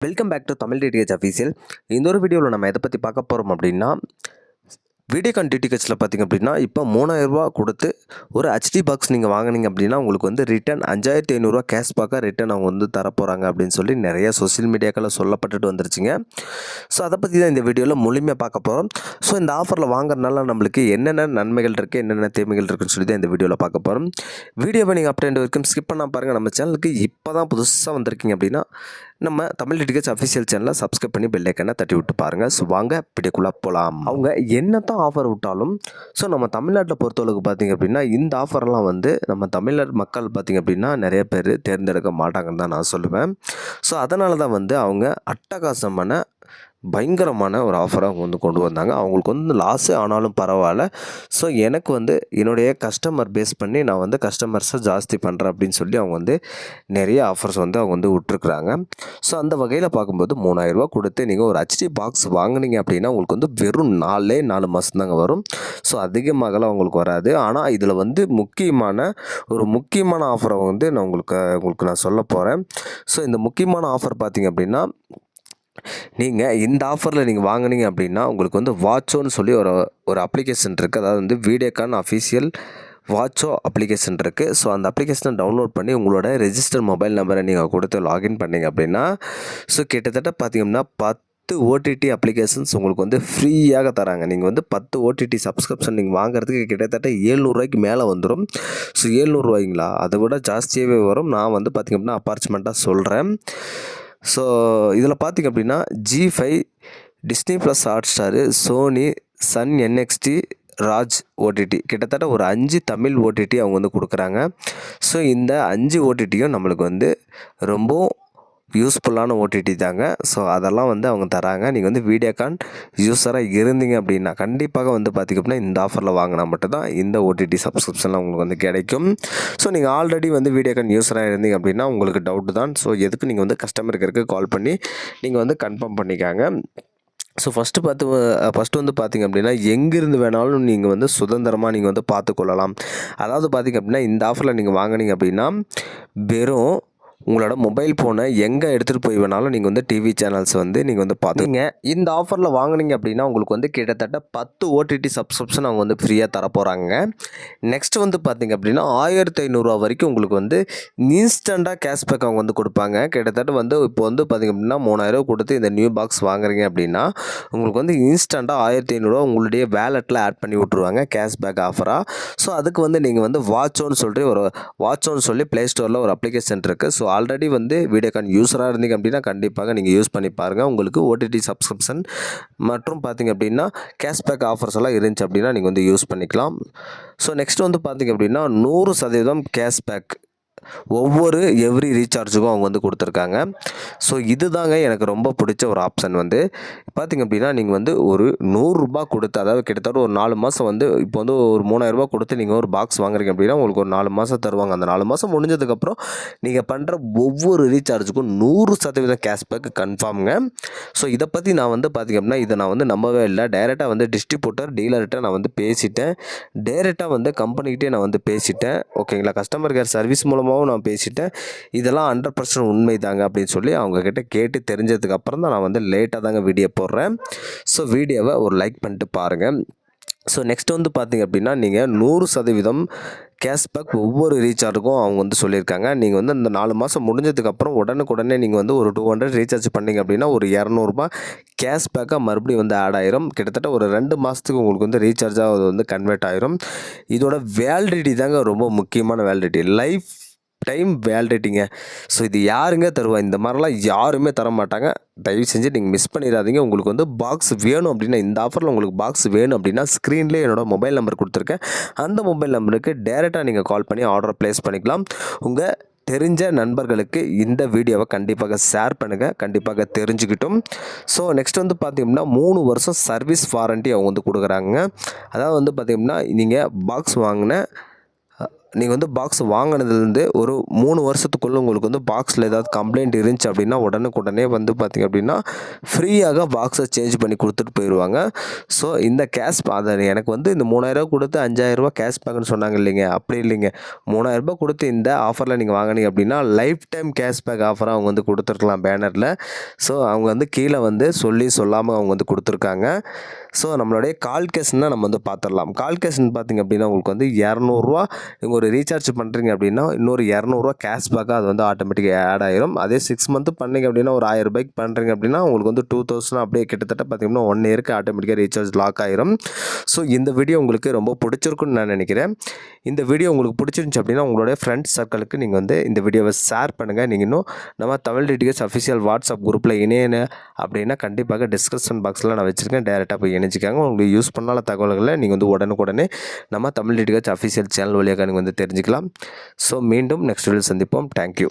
Welcome back to Tamil DTH official இந்த ஒரு வீடியோவில் நம்ம எதை பற்றி பார்க்க போகிறோம் அப்படின்னா வீடியோகான் டிடிஹெச்சில் பார்த்திங்க அப்படின்னா இப்போ மூணாயிரரூபா கொடுத்து ஒரு ஹெச்டி பாக்ஸ் நீங்கள் வாங்குனீங்க அப்படின்னா உங்களுக்கு வந்து ரிட்டன் அஞ்சாயிரத்தி ஐநூறுரூவா கேஷ் பேக்காக ரிட்டன் அவங்க வந்து தரப்போகிறாங்க அப்படின்னு சொல்லி நிறைய சோஷியல் மீடியாக்களில் சொல்லப்பட்டுட்டு வந்துருச்சுங்க. ஸோ அதை பற்றி தான் இந்த வீடியோவில் முழுமையாக பார்க்க போகிறோம் ஸோ இந்த ஆஃபரில் வாங்குறதுனால நம்மளுக்கு என்னென்ன நன்மைகள் இருக்குது என்னென்ன தீமைகள் இருக்குன்னு சொல்லி தான் இந்த வீடியோவில் பார்க்க போகிறோம் வீடியோவை நீங்கள் அப்டேண்ட் வரைக்கும் ஸ்கிப் பண்ணால் பாருங்கள் நம்ம சேனலுக்கு இப்போ தான் புதுசாக வந்திருக்கீங்க அப்படின்னா நம்ம தமிழ் டிடிகேஸ் அஃபிஷியல் சேனலை சப்ஸ்கிரைப் பண்ணி பெல் ஐக்கனை தட்டி விட்டு பாருங்கள் ஸோ வாங்க பிடிக்குள்ளே போகலாம் அவங்க என்ன தான் ஆஃபர் விட்டாலும் ஸோ நம்ம தமிழ்நாட்டில் பொறுத்தளவுக்கு பார்த்திங்க அப்படின்னா இந்த ஆஃபர்லாம் வந்து நம்ம தமிழர் மக்கள் பார்த்திங்க அப்படின்னா நிறைய பேர் தேர்ந்தெடுக்க மாட்டாங்கன்னு தான் நான் சொல்லுவேன். ஸோ அதனால தான் வந்து அவங்க அட்டகாசமான பயங்கரமான ஒரு ஆஃபராக அவங்க வந்து கொண்டு வந்தாங்க. அவங்களுக்கு வந்து லாஸு ஆனாலும் பரவாயில்ல. ஸோ எனக்கு வந்து என்னுடைய கஸ்டமர் பேஸ் பண்ணி நான் வந்து கஸ்டமர்ஸை ஜாஸ்தி பண்ணுறேன் அப்படின்னு சொல்லி அவங்க வந்து நிறைய ஆஃபர்ஸ் வந்து அவங்க வந்து விட்ருக்குறாங்க ஸோ அந்த வகையில் பார்க்கும்போது மூணாயிரரூபா கொடுத்து நீங்கள் ஒரு ஹெச்டி பாக்ஸ் வாங்குனீங்க அப்படின்னா உங்களுக்கு வந்து வெறும் நாலே நாலு மாதம் தாங்க வரும். ஸோ அதிகமாகலாம் உங்களுக்கு வராது. ஆனால் இதில் வந்து முக்கியமான ஒரு முக்கியமான ஆஃபரை வந்து நான் உங்களுக்கு உங்களுக்கு நான் சொல்ல போகிறேன் ஸோ இந்த முக்கியமான ஆஃபர் பார்த்தீங்க அப்படின்னா நீங்கள் இந்த ஆஃபரில் நீங்கள் வாங்குனீங்க அப்படின்னா உங்களுக்கு வந்து வாட்சோன்னு சொல்லி ஒரு ஒரு அப்ளிகேஷன் இருக்குது அதாவது வந்து வீடியோகான் அஃபிஷியல் வாட்சோ அப்ளிகேஷன் இருக்குது ஸோ அந்த அப்ளிகேஷனை டவுன்லோட் பண்ணி உங்களோட ரெஜிஸ்டர் மொபைல் நம்பரை நீங்கள் கொடுத்து லாகின் பண்ணீங்க அப்படின்னா ஸோ கிட்டத்தட்ட பார்த்தீங்கன்னா பத்து ஓடிடி அப்ளிகேஷன்ஸ் உங்களுக்கு வந்து ஃப்ரீயாக தராங்க. நீங்கள் வந்து பத்து ஓடிடி சப்ஸ்கிரிப்ஷன் நீங்கள் வாங்குறதுக்கு கிட்டத்தட்ட ஏழ்நூறுவாய்க்கு மேலே வந்துடும் ஸோ ஏழ்நூறுவாய்ங்களா அதை விட ஜாஸ்தியாகவே வரும். நான் வந்து பார்த்திங்க அப்படின்னா அப்பார்ச்மெண்ட்டாக சொல்கிறேன் ஸோ இதில் பார்த்திங்க அப்படின்னா Zee five Disney plus Hotstar Sony Sun NXT Raj OTT கிட்டத்தட்ட ஒரு அஞ்சு தமிழ் ஓடிடி அவங்க வந்து கொடுக்குறாங்க. ஸோ இந்த அஞ்சு ஓடிடியும் நம்மளுக்கு வந்து ரொம்பவும் யூஸ்ஃபுல்லான ஓடிடி தாங்க. ஸோ அதெல்லாம் வந்து அவங்க தராங்க. நீங்கள் வந்து வீடியோகான் யூஸராக இருந்தீங்க அப்படின்னா கண்டிப்பாக வந்து பார்த்திங்க அப்படின்னா இந்த ஆஃபரில் வாங்கினா மட்டும்தான் இந்த ஓடிடி சப்ஸ்கிரிப்ஷன்லாம் உங்களுக்கு வந்து கிடைக்கும். ஸோ நீங்கள் ஆல்ரெடி வந்து வீடியோகான் யூஸராக இருந்தீங்க அப்படின்னா உங்களுக்கு டவுட்டு தான். ஸோ எதுக்கு நீங்கள் வந்து கஸ்டமர் கேருக்கு கால் பண்ணி நீங்கள் வந்து கன்ஃபார்ம் பண்ணிக்காங்க. ஸோ ஃபஸ்ட்டு பார்த்து ஃபஸ்ட்டு வந்து பார்த்திங்க அப்படின்னா எங்கேருந்து வேணாலும் நீங்கள் வந்து சுதந்திரமாக நீங்கள் வந்து பார்த்துக்கொள்ளலாம். அதாவது பார்த்திங்க அப்படின்னா இந்த ஆஃபரில் நீங்கள் வாங்கினீங்க அப்படின்னா வெறும் உங்களோட மொபைல் ஃபோனை எங்கே எடுத்துகிட்டு போய் வேணாலும் நீங்கள் வந்து டிவி சேனல்ஸ் வந்து நீங்கள் வந்து பார்த்துங்க இந்த ஆஃபரில் வாங்குனீங்க அப்படின்னா உங்களுக்கு வந்து கிட்டத்தட்ட பத்து ஓடிடி சப்ஸ்கிரிப்ஷன் அவங்க வந்து ஃப்ரீயாக தரப்போகிறாங்க நெக்ஸ்ட் வந்து பார்த்தீங்க அப்படின்னா ஆயிரத்தி ஐநூறுரூவா வரைக்கும் உங்களுக்கு வந்து இன்ஸ்டண்ட்டாக கேஷ்பேக் அவங்க வந்து கொடுப்பாங்க. கிட்டத்தட்ட வந்து இப்போ வந்து பார்த்திங்க அப்படின்னா மூணாயிரம் கொடுத்து இந்த நியூ பாக்ஸ் வாங்குறீங்க அப்படின்னா உங்களுக்கு வந்து இன்ஸ்டண்ட்டாக ஆயிரத்தி ஐநூறுரூவா உங்களுடைய வேலெட்டில் ஆட் பண்ணி விட்ருவாங்க கேஷ்பேக் ஆஃபராக ஸோ அதுக்கு வந்து நீங்கள் வந்து வாட்சோன்னு சொல்லிட்டு ஒரு வாட்சோன்னு சொல்லி ப்ளே ஸ்டோரில் ஒரு அப்ளிகேஷன் இருக்குது ஸோ ஆல்ரெடி வந்து வீடியோகான் யூஸராக இருந்தீங்க அப்படின்னா கண்டிப்பாக நீங்கள் யூஸ் பண்ணி பாருங்கள் உங்களுக்கு ஓடிடி சப்ஸ்கிரிப்ஷன் மற்றும் பார்த்திங்க அப்படின்னா கேஷ்பேக் ஆஃபர்ஸ் எல்லாம் இருந்துச்சு அப்படின்னா நீங்கள் வந்து யூஸ் பண்ணிக்கலாம். ஸோ நெக்ஸ்ட் வந்து பார்த்திங்க அப்படின்னா நூறு சதவீதம் கேஷ்பேக் ஒவ்வொரு எவ்ரி ரீசார்ஜுக்கும் அவங்க வந்து கொடுத்துருக்காங்க. ஸோ இதுதாங்க எனக்கு ரொம்ப பிடிச்ச ஒரு ஆப்ஷன் வந்து. பார்த்திங்க அப்படின்னா நீங்கள் வந்து ஒரு நூறுரூபா கொடுத்து அதாவது கிட்டத்தட்ட ஒரு நாலு மாதம் வந்து இப்போ வந்து ஒரு மூணாயிரரூபா கொடுத்து நீங்கள் ஒரு பாக்ஸ் வாங்குறீங்க அப்படின்னா உங்களுக்கு ஒரு நாலு மாதம் தருவாங்க. அந்த நாலு மாதம் முடிஞ்சதுக்கப்புறம் நீங்கள் பண்ணுற ஒவ்வொரு ரீசார்ஜுக்கும் நூறு சதவீதம் கேஷ்பேக் கன்ஃபார்முங்க ஸோ இதை பற்றி நான் வந்து பார்த்திங்க அப்படின்னா இதை நான் வந்து நம்பவே இல்லை. டைரெக்டாக வந்து டிஸ்ட்ரிபியூட்டர் டீலர்கிட்ட நான் வந்து பேசிட்டேன். டைரெக்டாக வந்து கம்பெனிக்கிட்டே நான் வந்து பேசிட்டேன். ஓகேங்களா கஸ்டமர் கேர் சர்வீஸ் மூலமாக மூலமாகவும் நான் பேசிட்டேன். இதெல்லாம் ஹண்ட்ரட் பர்சன்ட் உண்மை தாங்க அப்படின்னு சொல்லி அவங்கக்கிட்ட கேட்டு தெரிஞ்சதுக்கு அப்புறம் தான் நான் வந்து லேட்டாக தாங்க வீடியோ போடுறேன். ஸோ வீடியோவை ஒரு லைக் பண்ணிட்டு பாருங்கள் ஸோ நெக்ஸ்ட் வந்து பார்த்திங்க அப்படின்னா நீங்கள் நூறு சதவீதம் கேஷ்பேக் ஒவ்வொரு ரீசார்ஜுக்கும் அவங்க வந்து சொல்லியிருக்காங்க. நீங்கள் வந்து அந்த நாலு மாதம் முடிஞ்சதுக்கப்புறம் உடனுக்குடனே நீங்கள் வந்து ஒரு டூ ஹண்ட்ரட் ரீசார்ஜ் பண்ணிங்க அப்படின்னா ஒரு இரநூறுபா கேஷ்பேக்காக மறுபடியும் வந்து ஆட் ஆயிரும். கிட்டத்தட்ட ஒரு ரெண்டு மாதத்துக்கு உங்களுக்கு வந்து ரீசார்ஜாக அது வந்து கன்வெர்ட் ஆயிரும். இதோட வேலிடிட்டி தாங்க ரொம்ப முக்கியமான வேலிடிட்டி லைஃப் டைம் வேலிடிட்டிங்க. ஸோ இது யாருங்க தருவா? இந்த மாதிரிலாம் யாருமே தர மாட்டாங்க தயவு செஞ்சு நீங்கள் மிஸ் பண்ணிடாதீங்க. உங்களுக்கு வந்து பாக்ஸ் வேணும் அப்படின்னா இந்த ஆஃபரில் உங்களுக்கு பாக்ஸ் வேணும் அப்படின்னா ஸ்க்ரீன்லேயே என்னோட மொபைல் நம்பர் கொடுத்துருக்கேன். அந்த மொபைல் நம்பருக்கு டேரெக்டாக நீங்கள் கால் பண்ணி ஆர்டர் ப்ளேஸ் பண்ணிக்கலாம். உங்கள் தெரிஞ்ச நண்பர்களுக்கு இந்த வீடியோவை கண்டிப்பாக ஷேர் பண்ணுங்கள் கண்டிப்பாக தெரிஞ்சுக்கிட்டும். ஸோ நெக்ஸ்ட் வந்து பார்த்திங்கன்னா மூணு வருஷம் சர்வீஸ் வாரண்ட்டி அவங்க வந்து கொடுக்குறாங்க. அதாவது வந்து பார்த்திங்கன்னா நீங்கள் பாக்ஸ் வாங்கின நீங்கள் வந்து பாக்ஸ் வாங்கினதுலேருந்து ஒரு மூணு வருஷத்துக்குள்ளே உங்களுக்கு வந்து பாக்ஸில் ஏதாவது கம்ப்ளைண்ட் இருந்துச்சு அப்படின்னா உடனுக்குடனே வந்து பார்த்திங்க அப்படின்னா ஃப்ரீயாக பாக்ஸை சேஞ்ச் பண்ணி கொடுத்துட்டு போயிடுவாங்க ஸோ இந்த கேஷ் அதை எனக்கு வந்து இந்த மூணாயிரரூவா கொடுத்து அஞ்சாயிரரூபா கேஷ் பேக்குன்னு சொன்னாங்க இல்லைங்க. அப்படி இல்லைங்க. மூணாயிரரூபா கொடுத்து இந்த ஆஃபரில் நீங்கள் வாங்கினீங்க அப்படின்னா லைஃப் டைம் கேஷ்பேக் ஆஃபராக அவங்க வந்து கொடுத்துருக்கலாம் பேனரில் ஸோ அவங்க வந்து கீழே வந்து சொல்லி சொல்லாமல் அவங்க வந்து கொடுத்துருக்காங்க. ஸோ நம்மளுடைய கால் கேஷ்னால் நம்ம வந்து பார்த்துடலாம் கால் கேஷ்னு பார்த்தீங்க அப்படின்னா உங்களுக்கு வந்து இரநூறுவா நீங்கள் ஒரு ரீசார்ஜ் பண்ணுறீங்க அப்படின்னா இன்னொரு இரநூறுவா கேஷ்பேக்காக அது வந்து ஆட்டோமேட்டிக்காக ஆட் ஆயிரும். அதே சிக்ஸ் மந்த்து பண்ணீங்க அப்படின்னா ஒரு ஆயிரம் ரூபாய்க்கு பண்ணுறீங்க அப்படின்னா உங்களுக்கு வந்து டூ தௌசண்ட் அப்படியே கிட்டத்தட்ட பார்த்தீங்கன்னா ஒன் இயருக்கு ஆட்டோமேட்டிக்காக ரீசார்ஜ் லாக் ஆயிரும். ஸோ இந்த வீடியோ உங்களுக்கு ரொம்ப பிடிச்சிருக்குன்னு நான் நினைக்கிறேன். இந்த வீடியோ உங்களுக்கு பிடிச்சிருந்துச்சு அப்படின்னா உங்களுடைய ஃப்ரெண்ட்ஸ் சர்க்கிளுக்கு நீங்கள் வந்து இந்த வீடியோவை ஷேர் பண்ணுங்கள் நீங்கள் இன்னும் நம்ம தமிழ் டிடிஎஸ் அஃபிஷியல் வாட்ஸ்அப் குரூப்பில் இணையன அப்படின்னா கண்டிப்பாக டிஸ்கிரிப்ஷன் பாக்ஸில் நான் வச்சுருக்கேன். டேரெக்டாக போய் இணைச்சிக்காங்க உங்களுக்கு யூஸ் பண்ணாத தகவல்களை நீங்கள் வந்து உடனுக்குடனே நம்ம தமிழ் டிடிஎஸ் அஃபிஷியல் சேனல் வழியாக நீங்கள் வந்து தெரிஞ்சுக்கலாம். ஸோ மீண்டும் நெக்ஸ்ட் வீடியோ சந்திப்போம். தேங்க்யூ